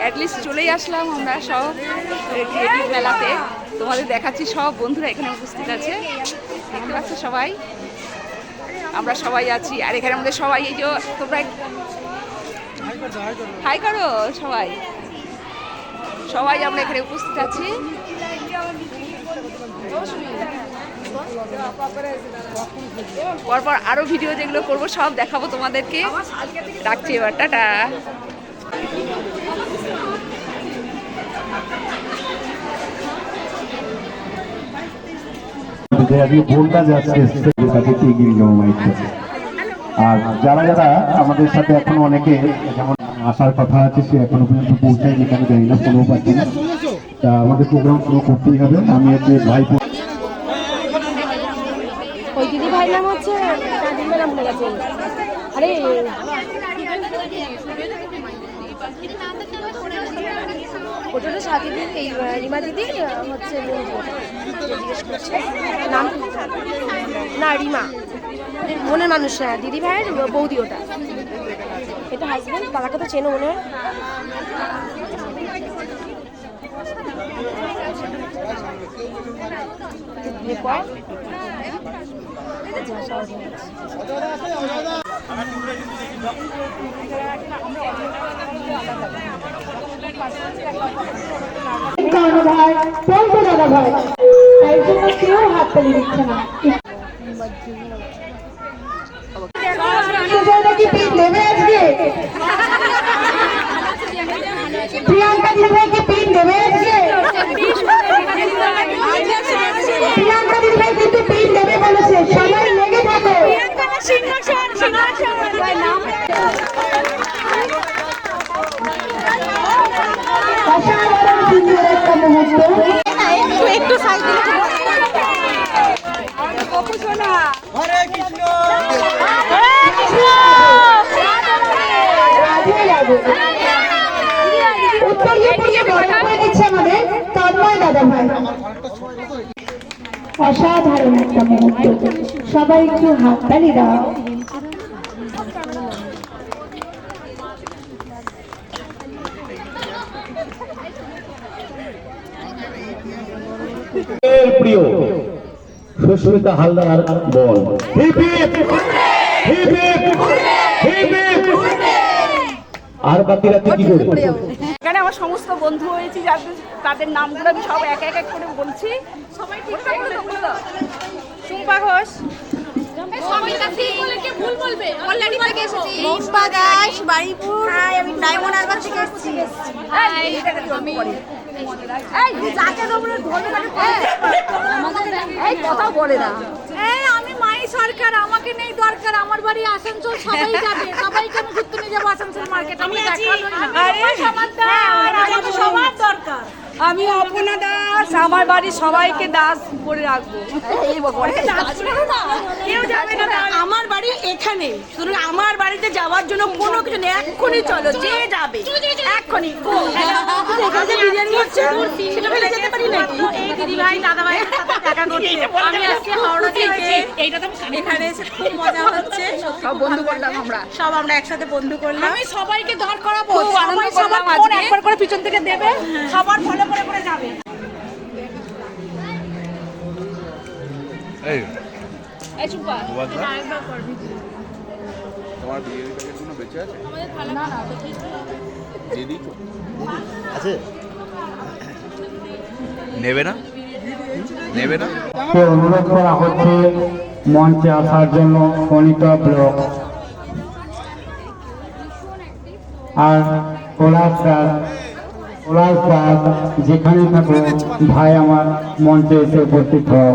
At least চলেই আসলাম আমরা সব ক্রিয়েটিভ মেলাতে। তোমাদের দেখাচ্ছি সব বন্ধুরা এখানে উপস্থিত আছে। দেখতে পাচ্ছ সবাই? আমরা সবাই আছি। আর এখানে আমাদের সবাই এই যে, তোমরা হাই করো সবাই। সবাই আমরা এখানে উপস্থিত আছি। পরপর আরও ভিডিও যেগুলো করব, সব দেখাবো তোমাদেরকে। রাখছি এবার, টাটা। আজকে আর যারা যারা আমাদের সাথে এখন অনেকে যেমন আসার কথা আছে, সে এখনও পর্যন্ত পৌঁছায় যেখানে জানি না কোনো পাচ্ছি না তা আমাদের প্রোগ্রাম শুরু করতেই হবে। আমি হচ্ছে ভাই ওই দিদি ভাই নাম হচ্ছে দিদির নাম ভুলে গেছে। আরে, ওটা হলো সাথী দিদি এই রিমা দিদি হচ্ছে নাম? না, রিমা। মনের মানুষ না দিদি ভাইয়ের বৌদি ওটা। এটা হাজবেন্ড দাদাকে তো চেনো মনে হয়। এরপর যা সহজ হয়ে গেছে। কারণ ভাই বলব দাদা ভাই তাই জন্য কেউ দিচ্ছে কি নেবে আজকে প্রিয়াঙ্কা অসাধারণ সুন্দর একটা সাইড দিলে রাধে রাধে উত্তর দিয়ে পুজো বর্ণনা করে দিচ্ছে আমাদের তন্ময় দাদা ভাই অসাধারণ একটা মুহূর্ত। সবাই একটু হাততালি দাও। প্রিয় সুস্মিতা হালদার বল। আর বাকিরা কি করে আমার সমস্ত বন্ধু হয়েছি যাদের তাদের নামগুলো আমি সব এক এক এক করে বলছি। সবাই ঠিকঠাক করে বলে দাও। ঘোষ। কথা বলে না। আমি মাই সরকার আমাকে নেই দরকার। আমার বাড়ি আসানসোল সবাই যাবে। সবাইকে আমি ঘুরতে নিয়ে যাব আসানসোল মার্কেট আমি দরকার। আমি অপনা দাস আমার বাড়ির সবাইকে দাস করে রাখব। এই বলে কেউ যাবে না আমার বাড়ি এখানে। শুধু আমার বাড়িতে যাওয়ার জন্য কোনো কিছু নেই। এক্ষুনি চলো যে যাবে। এক্ষুনি এখানে বিরিয়ানি হচ্ছে সেটা ফেলে যেতে পারি না এই দিদি ভাই দাদা ভাই দেখা করতে। আমি আজকে হাওড়া থেকে এখানে এসে খুব মজা হচ্ছে। সব বন্ধু করলাম আমরা। সব আমরা একসাথে বন্ধু করলাম। আমি সবাইকে ধর করাবো সবাই সবার ফোন একবার করে পিছন থেকে দেবে সবার ফলো করে করে যাবে। এই। এই চুপা সুভাষদা তোমার বেঁচে আছে? দিয়ে দিই। আছে। নেবে না? নেবে না? অনুরোধ করা হচ্ছে মঞ্চে আসার জন্য অনিতা ব্লক। আর যেখানে থাকো ভাই আমার মঞ্চে এসে উপস্থিত হও।